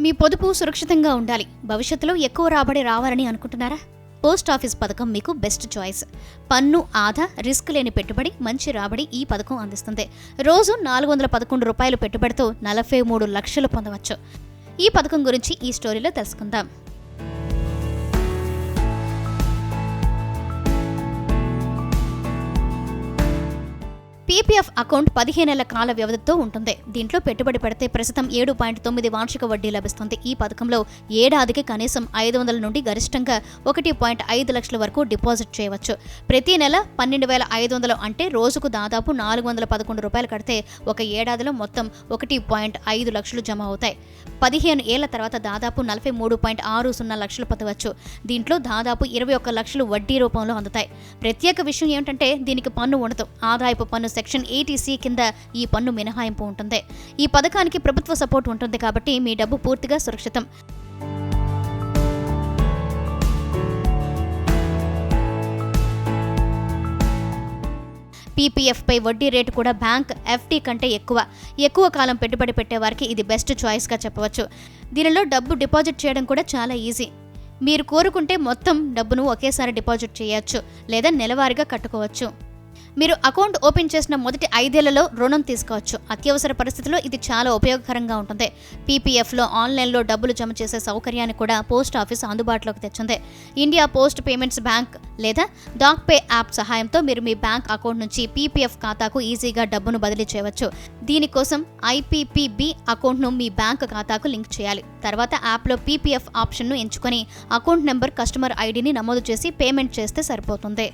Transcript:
మీ పొదుపు సురక్షితంగా ఉండాలి. భవిష్యత్తులో ఎక్కువ రాబడి రావాలని అనుకుంటున్నారా? పోస్ట్ ఆఫీస్ పథకం మీకు బెస్ట్ చాయిస్. పన్ను ఆదా రిస్క్ లేని పెట్టుబడి మంచి రాబడి ఈ పథకం అందిస్తుంది. రోజు నాలుగు వందల పదకొండు రూపాయలు పెట్టుబడితో నలభై మూడు లక్షలు పొందవచ్చు. ఈ పథకం గురించి ఈ స్టోరీలో తెలుసుకుందాం. పీపీఎఫ్ అకౌంట్ పదిహేనేళ్ళ కాల వ్యవధితో ఉంటుంది. దీంట్లో పెట్టుబడి పెడితే ప్రస్తుతం ఏడు పాయింట్ తొమ్మిది వార్షిక వడ్డీ లభిస్తుంది. ఈ పథకంలో ఏడాదికి కనీసం ఐదు వందల నుండి గరిష్టంగా ఒకటి పాయింట్ ఐదు లక్షల వరకు డిపాజిట్ చేయవచ్చు. ప్రతి నెల పన్నెండు వేల ఐదు వందలు అంటే రోజుకు దాదాపు నాలుగు వందల పదకొండు రూపాయలు కడితే ఒక ఏడాదిలో మొత్తం ఒకటి పాయింట్ ఐదు లక్షలు జమ అవుతాయి. పదిహేను ఏళ్ళ తర్వాత దాదాపు నలభై మూడు పాయింట్ ఆరు సున్నా లక్షలు పొందవచ్చు. దీంట్లో దాదాపు ఇరవై ఒక్క లక్షలు వడ్డీ రూపంలో అందుతాయి. ప్రత్యేక విషయం ఏమిటంటే దీనికి పన్ను ఉండదు. ఆదాయపు పన్ను సెక్షన్ ఏటీసీ కింద ఈ పన్ను మినహాయింపు ఉంటుంది. ఈ పథకానికి ప్రభుత్వ సపోర్ట్ ఉంటుంది కాబట్టి మీ డబ్బు పూర్తిగా సురక్షితం. పీపీఎఫ్పై వడ్డీ రేటు కూడా బ్యాంక్ ఎఫ్డీ కంటే ఎక్కువ. ఎక్కువ కాలం పెట్టుబడి పెట్టే వారికి ఇది బెస్ట్ చాయిస్గా చెప్పవచ్చు. దీనిలో డబ్బు డిపాజిట్ చేయడం కూడా చాలా ఈజీ. మీరు కోరుకుంటే మొత్తం డబ్బును ఒకేసారి డిపాజిట్ చేయొచ్చు లేదా నెలవారీగా కట్టుకోవచ్చు. మీరు అకౌంట్ ఓపెన్ చేసిన మొదటి ఐదేళ్ళలో రుణం తీసుకోవచ్చు. అత్యవసర పరిస్థితుల్లో ఇది చాలా ఉపయోగకరంగా ఉంటుంది. పీపీఎఫ్లో ఆన్లైన్లో డబ్బులు జమ చేసే సౌకర్యాన్ని కూడా పోస్ట్ ఆఫీస్ అందుబాటులోకి తెచ్చింది. ఇండియా పోస్ట్ పేమెంట్స్ బ్యాంక్ లేదా డాక్ పే యాప్ సహాయంతో మీరు మీ బ్యాంక్ అకౌంట్ నుంచి పీపీఎఫ్ ఖాతాకు ఈజీగా డబ్బును బదిలీ చేయవచ్చు. దీనికోసం ఐపీపీబీ అకౌంట్ను మీ బ్యాంక్ ఖాతాకు లింక్ చేయాలి. తర్వాత యాప్లో పీపీఎఫ్ ఆప్షన్ను ఎంచుకొని అకౌంట్ నెంబర్ కస్టమర్ ఐడిని నమోదు చేసి పేమెంట్ చేస్తే సరిపోతుంది.